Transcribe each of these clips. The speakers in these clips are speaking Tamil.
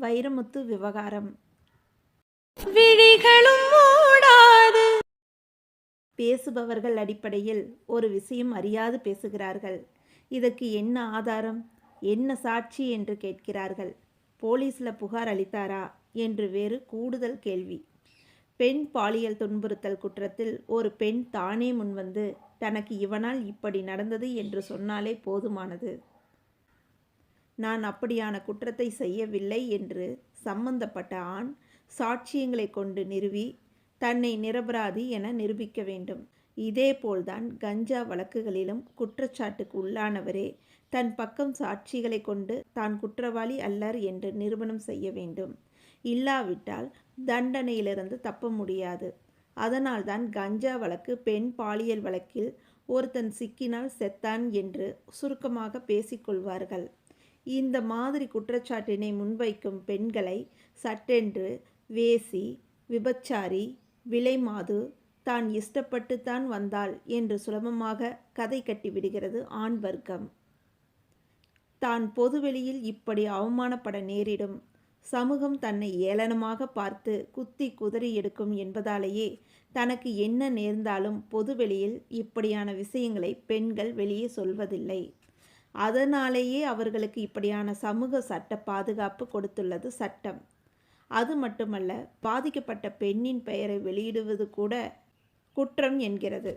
வைரமுத்து விவகாரம். விழிகளும் மூடாது. பேசுபவர்கள் அடிப்படையில் ஒரு விஷயம் அறியாது பேசுகிறார்கள். இதற்கு என்ன ஆதாரம்? என்ன சாட்சி என்று கேட்கிறார்கள்? போலீஸில் புகார் அளித்தாரா? என்று வேறு கூடுதல் கேள்வி. பெண் பாலியல் துன்புறுத்தல் குற்றத்தில் ஒரு பெண் தானே முன்வந்து தனக்கு இவனால் இப்படி நடந்தது என்று சொன்னாலே போதுமானது. நான் அப்படியான குற்றத்தை செய்யவில்லை என்று சம்பந்தப்பட்ட ஆண் சாட்சியங்களை கொண்டு நிறுவி தன்னை நிரபராதி என நிரூபிக்க வேண்டும். இதேபோல்தான் கஞ்சா வழக்குகளிலும் குற்றச்சாட்டுக்கு உள்ளானவரே தன் பக்கம் சாட்சிகளை கொண்டு தான் குற்றவாளி அல்லர் என்று நிரூபணம் செய்ய வேண்டும். இல்லாவிட்டால் தண்டனையிலிருந்து தப்ப முடியாது. அதனால்தான் கஞ்சா வழக்கு பெண் பாலியல் வழக்கில் ஒருத்தன் சிக்கினால் செத்தான் என்று சுருக்கமாக பேசிக்கொள்வார்கள் இந்த மாதிரி குற்றச்சாட்டினை முன்வைக்கும் பெண்களை சட்டென்று வேசி விபச்சாரி விலைமாது தான் இஷ்டப்பட்டு தான் வந்தாள் என்று சுலபமாக கதை கட்டிவிடுகிறது ஆண் வர்க்கம். தான் பொதுவெளியில் இப்படி அவமானப்பட நேரிடும். சமூகம் தன்னை ஏளனமாக பார்த்து குத்தி குதறி எடுக்கும் என்பதாலேயே தனக்கு என்ன நேர்ந்தாலும் பொதுவெளியில் இப்படியான விஷயங்களை பெண்கள் வெளியே சொல்வதில்லை. அதனாலேயே அவர்களுக்கு இப்படியான சமூக சட்ட பாதுகாப்பு கொடுத்துள்ளது சட்டம். அது மட்டுமல்ல பாதிக்கப்பட்ட பெண்ணின் பெயரை வெளியிடுவது கூட குற்றம் என்கிறது.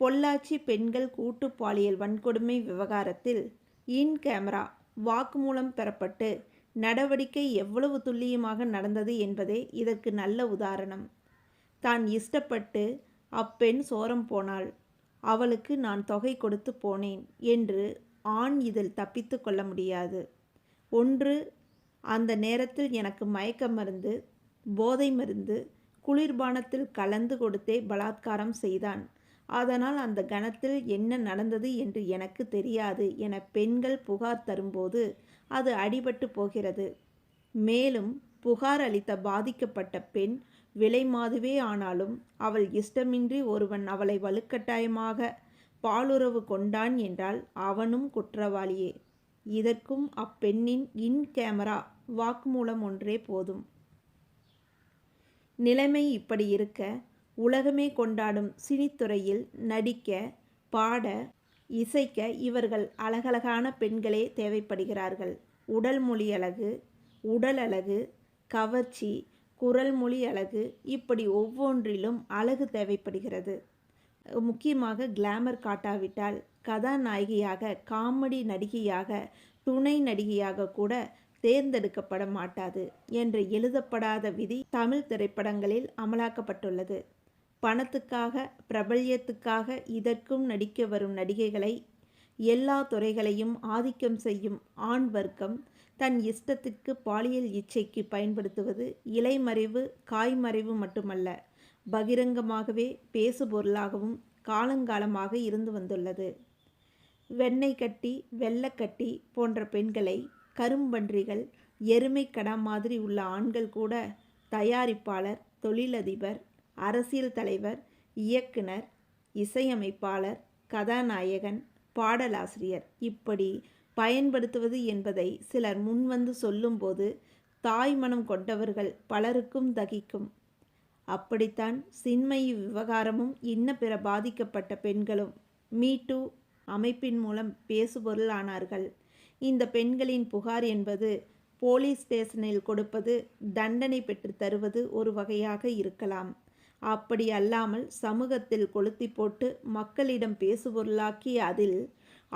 பொள்ளாச்சி பெண்கள் கூட்டு பாலியல் வன்கொடுமை விவகாரத்தில் இன் கேமரா வாக்குமூலம் பெறப்பட்டு நடவடிக்கை எவ்வளவு துல்லியமாக நடந்தது என்பதே இதற்கு நல்ல உதாரணம். தான் இஷ்டப்பட்டு அப்பெண் சோரம் போனாள். அவளுக்கு நான் தொகை கொடுத்து போனேன் என்று ஆண் இதில் தப்பித்து கொள்ள முடியாது. ஒன்று அந்த நேரத்தில் எனக்கு மயக்க மருந்து போதை மருந்து குளிர்பானத்தில் கலந்து கொடுத்தே பலாத்காரம் செய்தான். அதனால் அந்த கணத்தில் என்ன நடந்தது என்று எனக்கு தெரியாது என பெண்கள் புகார் தரும்போது அது அடிபட்டு போகிறது. மேலும் புகார் அளித்த பாதிக்கப்பட்ட பெண் விலை மாதுவே ஆனாலும் அவள் இஷ்டமின்றி ஒருவன் அவளை வலுக்கட்டாயமாக பாலுறவு கொண்டான் என்றால் அவனும் குற்றவாளியே. இதற்கும் அப்பெண்ணின் இன் கேமரா வாக்குமூலம் ஒன்றே போதும். நிலைமை இப்படி இருக்க உலகமே கொண்டாடும் சினித்துறையில் நடிக்க பாட இசைக்க இவர்கள் அழகழகான பெண்களே தேவைப்படுகிறார்கள். உடல் மொழி அழகு உடல் அழகு கவர்ச்சி குரல் மொழி அழகு இப்படி ஒவ்வொன்றிலும் அழகு தேவைப்படுகிறது. முக்கியமாக கிளாமர் காட்டாவிட்டால் கதாநாயகியாக காமெடி நடிகையாக துணை நடிகையாக கூட தேர்ந்தெடுக்கப்பட மாட்டாது என்று எழுதப்படாத விதி தமிழ் திரைப்படங்களில் அமலாக்கப்பட்டுள்ளது. பணத்துக்காக பிரபல்யத்துக்காக இதற்கும் நடிக்க வரும் நடிகைகளை எல்லா துறைகளையும் ஆதிக்கம் செய்யும் ஆண் வர்க்கம் தன் இஷ்டத்திற்கு பாலியல் இச்சைக்கு பயன்படுத்துவது இலைமறைவு காய்மறைவு மட்டுமல்ல பகிரங்கமாகவே பேசுபொருளாகவும் காலங்காலமாக இருந்து வந்துள்ளது. வெண்ணெய் கட்டி வெள்ளக்கட்டி போன்ற பெண்களை கரும்பன்றிகள் எருமை கடா மாதிரி உள்ள ஆண்கள் கூட தயாரிப்பாளர் தொழிலதிபர் அரசியல் தலைவர் இயக்குனர் இசையமைப்பாளர் கதாநாயகன் பாடலாசிரியர் இப்படி பயன்படுத்துவது என்பதை சிலர் முன்வந்து சொல்லும்போது தாய் மனம் கொண்டவர்கள் பலருக்கும் தகிக்கும். அப்படித்தான் சின்மயி விவகாரமும் இன்ன பிற பாதிக்கப்பட்ட பெண்களும் மீட்டு அமைப்பின் மூலம் பேசுபொருள் ஆனார்கள் இந்த பெண்களின் புகார் என்பது போலீஸ் ஸ்டேஷனில் கொடுப்பது தண்டனை பெற்று தருவது ஒரு வகையாக இருக்கலாம். அப்படி அல்லாமல் சமூகத்தில் கொளுத்தி போட்டு மக்களிடம் பேசுபொருளாக்கி அதில்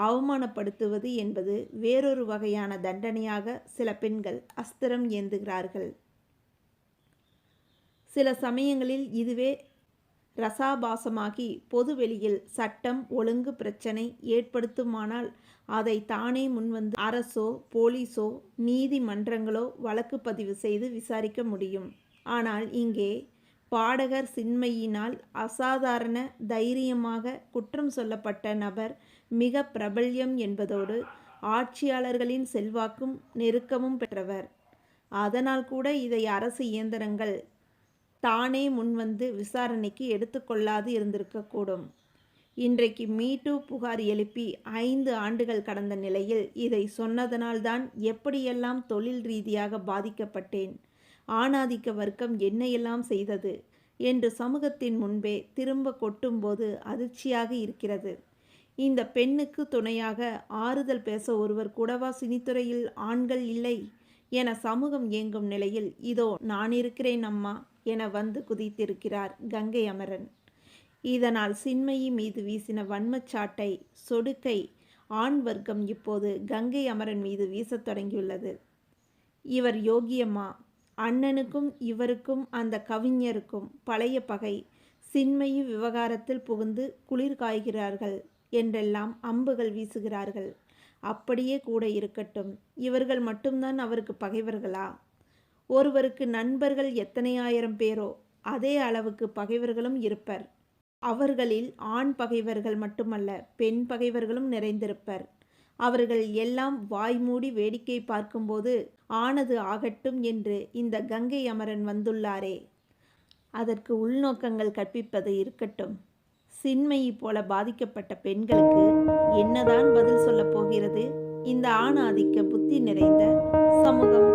அவமானப்படுத்துவது என்பது வேறொரு வகையான தண்டனையாக சில பெண்கள் அஸ்திரம் ஏந்துகிறார்கள். சில சமயங்களில் இதுவே ரசாபாசமாகி பொதுவெளியில் சட்டம் ஒழுங்கு பிரச்சனை ஏற்படுத்துமானால் அதை தானே முன்வந்து அரசோ போலீஸோ நீதிமன்றங்களோ வழக்கு பதிவு செய்து விசாரிக்க முடியும். ஆனால் இங்கே பாடகர் சின்மையினால் அசாதாரண தைரியமாக குற்றம் சொல்லப்பட்ட நபர் மிக பிரபல்யம் என்பதோடு ஆட்சியாளர்களின் செல்வாக்கும் நெருக்கமும் பெற்றவர். அதனால் கூட இதை அரசு இயந்திரங்கள் தானே முன்வந்து விசாரணைக்கு எடுத்துக்கொள்ளாது இருந்திருக்கக்கூடும். இன்றைக்கு மீட்டு புகார் எழுப்பி ஐந்து ஆண்டுகள் கடந்த நிலையில் இதை சொன்னதனால்தான் எப்படியெல்லாம் தொழில் ரீதியாக பாதிக்கப்பட்டேன் ஆணாதிக்க வர்க்கம் என்னையெல்லாம் செய்தது என்று சமூகத்தின் முன்பே திரும்ப கொட்டும்போது அதிர்ச்சியாக இருக்கிறது. இந்த பெண்ணுக்கு துணையாக ஆறுதல் பேச ஒருவர் கூடவா சினித்துறையில் ஆண்கள் இல்லை என சமூகம் இயங்கும் நிலையில் இதோ நான் இருக்கிறேன் அம்மா என வந்து குதித்திருக்கிறார் கங்கை அமரன். இதனால் சின்மயி மீது வீசின வன்மச்சாட்டை சொடுக்கை ஆண் வர்க்கம் இப்போது கங்கை அமரன் மீது வீசத் தொடங்கியுள்ளது. இவர் யோகியம்மா. அண்ணனுக்கும் இவருக்கும் அந்த கவிஞருக்கும் பழைய பகை. சின்மயி விவகாரத்தில் புகுந்து குளிர் காய்கிறார்கள். என்றெல்லாம் அம்புகள் வீசுகிறார்கள். அப்படியே கூட இருக்கட்டும். இவர்கள் மட்டும்தான் அவருக்கு பகைவர்களா? ஒருவருக்கு நண்பர்கள் எத்தனை ஆயிரம் பேரோ அதே அளவுக்கு பகைவர்களும் இருப்பர். அவர்களில் ஆண் பகைவர்கள் மட்டுமல்ல பெண் பகைவர்களும் நிறைந்திருப்பர். அவர்கள் எல்லாம் வாய்மூடி வேடிக்கை பார்க்கும்போது ஆனது ஆகட்டும் என்று இந்த கங்கை அமரன் வந்துள்ளாரே. அதற்கு உள்நோக்கங்கள் கற்பிப்பது இருக்கட்டும். சின்மையை போல பாதிக்கப்பட்ட பெண்களுக்கு என்னதான் பதில் சொல்லப் போகிறது? இந்த ஆணாதிக்க புத்தி நிறைந்த சமூகம்